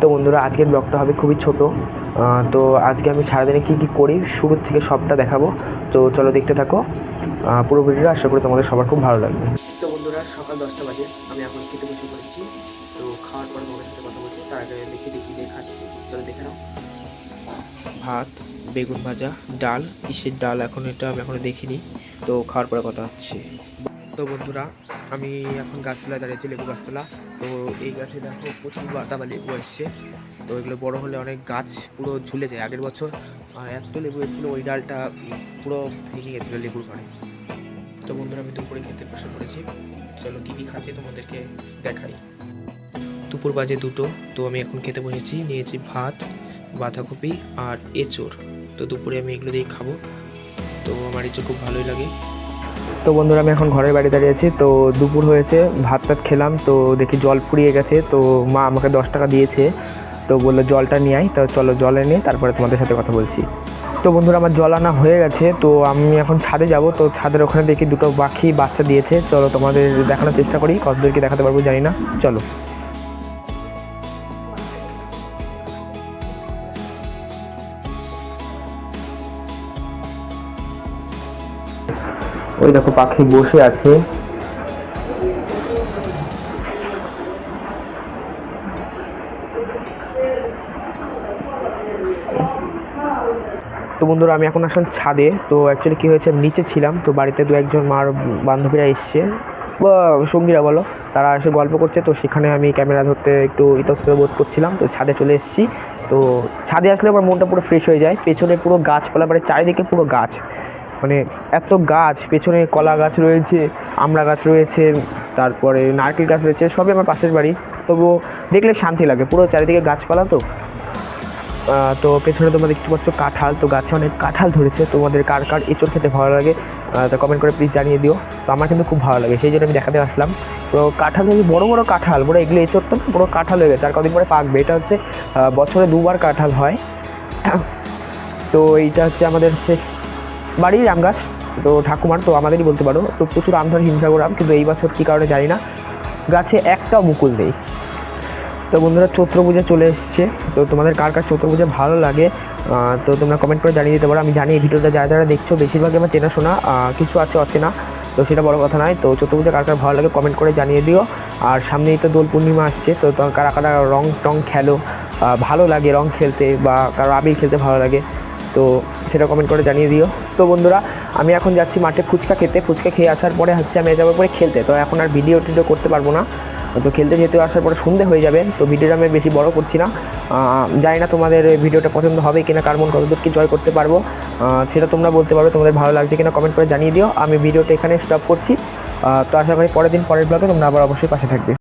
তো বন্ধুরা, আজকের ব্লগটা হবে খুবই ছোট। তো আজকে আমি সারাদিনে কী কী করি শুরু থেকে সবটা দেখাবো। তো চলো দেখতে থাকো। পুরো ভিডিওটা আশা করি তোমাদের সবার খুব ভালো লাগবে। তো বন্ধুরা, সকাল দশটা বাজে। আমি এখন খেতে বসে পড়েছি। তো খাওয়ার পর তোমাদের সাথে কথা বলছি। তার আগে দেখি দেখি দিয়ে খাচ্ছি। চলো দেখে নাও। ভাত, বেগুন ভাজা, ডাল। কিসের ডাল? এখন এটা আমি এখনও দেখিনি। তো খাওয়ার পরে কথা হচ্ছে। তো বন্ধুরা, আমি এখন গাছতলায় দাঁড়িয়েছি, লেবু গাছতলা। তো এই গাছে দেখো প্রচুর বাদামা লেবু এসছে তো এগুলো বড় হলে অনেক গাছ পুরো ঝুলে যায় আগের বছর। এত লেবু এসেছিল, ওই ডালটা পুরো ভেঙে গেছিল লেবুর পরে তো বন্ধুরা, আমি দুপুরে খেতে বসে পড়েছি। চলো কী কী খাচ্ছি তোমাদেরকে দেখাই। দুপুর বাজে দুটো, তো আমি এখন খেতে বসেছি, নিয়েছি ভাত, বাঁধাকপি আর এঁচোড়। তো দুপুরে আমি এগুলো দিয়েই খাব। তো আমার এঁচোড় খুব ভালোই লাগে। তো বন্ধুরা, আমি এখন ঘরের বাড়ি দাঁড়িয়ে আছি। তো দুপুর হয়েছে ভাত টাত খেলাম, তো দেখি জল ফুরিয়ে গেছে। তো মা আমাকে দশ টাকা দিয়েছে, তো বলল জলটা নিয়ে আয়। তো চলো জল এনে তারপরে তোমাদের সাথে কথা বলছি। তো বন্ধুরা, আমার জল আনা হয়ে গেছে, তো আমি এখন ছাদে যাব। তো ছাদের ওখানে দেখি দুটো পাখি বাচ্চা দিয়েছে। চলো তোমাদের দেখানোর চেষ্টা করি, কতদেরকে দেখাতে পারব জানি না। চলো। ওই দেখো পাখি বসে আছে। তো বন্ধুরা, আমি এখন আসলাম ছাদে। তো অ্যাকচুয়ালি কী হয়েছে, আমি নিচে ছিলাম। তো বাড়িতে দু একজন মার বান্ধবীরা এসছে। বা সঙ্গীরা বলো, তারা এসে গল্প করছে। তো সেখানে আমি ক্যামেরা ধরতে একটু ইতস্তত বোধ করছিলাম। তো ছাদে চলে এসেছি। তো ছাদে আসলে আমার মনটা পুরো ফ্রেশ হয়ে যায়। পেছনে পুরো গাছপালা মানে চারিদিকে পুরো গাছ। মানে এত গাছ, পেছনে কলা গাছ রয়েছে, আমড়া গাছ রয়েছে, তারপরে নারকেল গাছ রয়েছে, সবই আমার পাশের বাড়ি। তবুও দেখলে শান্তি লাগে, পুরো চারিদিকে গাছপালা তো। তো পেছনে তোমরা দেখতে পাচ্ছ কাঁঠাল, তো গাছে অনেক কাঁঠাল ধরেছে, তোমাদের কার কার এঁচড় খেতে ভালো লাগে তা কমেন্ট করে প্লিজ জানিয়ে দিও। তো আমার কিন্তু খুব ভালো লাগে, সেই জন্য আমি দেখাতে আসলাম। তো কাঁঠাল যদি বড়ো বড়ো কাঁঠাল, বড় এগুলো এঁচড় তো পুরো কাঁঠাল হয়ে গেছে, আর কদিন পরে পাকবে। এটা হচ্ছে বছরে দুবার কাঁঠাল হয়। তো এইটা হচ্ছে আমাদের হচ্ছে বাড়ির আম গাছ তো ঠাকুমার, তো আমাদেরই বলতে পারো, তো প্রচুর আম ধরে হিমসাগর আম, কিন্তু এই বছর কী কারণে জানি না। গাছে একটাও মুকুল নেই। তো বন্ধুরা, চৈত্র পূজা চলে এসছে। তো তোমাদের কার কার চৈত্র পূজা ভালো লাগে তো তোমরা কমেন্ট করে জানিয়ে দিতে পারো। আমি জানি এই ভিডিওটা যারা যারা দেখছ বেশিরভাগই আমার চেনাশোনা কিছু আছে অচেনা, তো সেটা বড় কথা নয়। তো চৈত্র পূজা কার কার ভালো লাগে কমেন্ট করে জানিয়ে দিও। আর সামনেই তো দোল পূর্ণিমা আসছে, তো তো কারা কারা রং টং খেলো ভালো লাগে রং খেলতে বা কারও আবির খেলতে ভালো লাগে তো সেটা কমেন্ট করে জানিয়ে দিও। তো বন্ধুরা, আমি এখন যাচ্ছি মাঠে ফুচকা খেতে। ফুচকা খেয়ে আসার পরে হচ্ছে আমি যাব পরে খেলতে। তো এখন আর ভিডিও টিডিও করতে পারব না। তো খেলতে যেতে আসার পরে সন্ধে হয়ে যাবে, তো ভিডিওটা আমি বেশি বড় করছি না। জানি না তোমাদের ভিডিওটা পছন্দ হবে কিনা, কার মন কতদূর কি জয় করতে পারব। সেটা তোমরা বলতে পারবে, তোমাদের ভালো লাগছে কিনা কমেন্ট করে জানিয়ে দিও। আমি ভিডিওটা এখানে স্টপ করছি। তো আশা করি পরের দিন, পরের ব্লগে তোমরা আবার অবশ্যই পাশে থাকবে।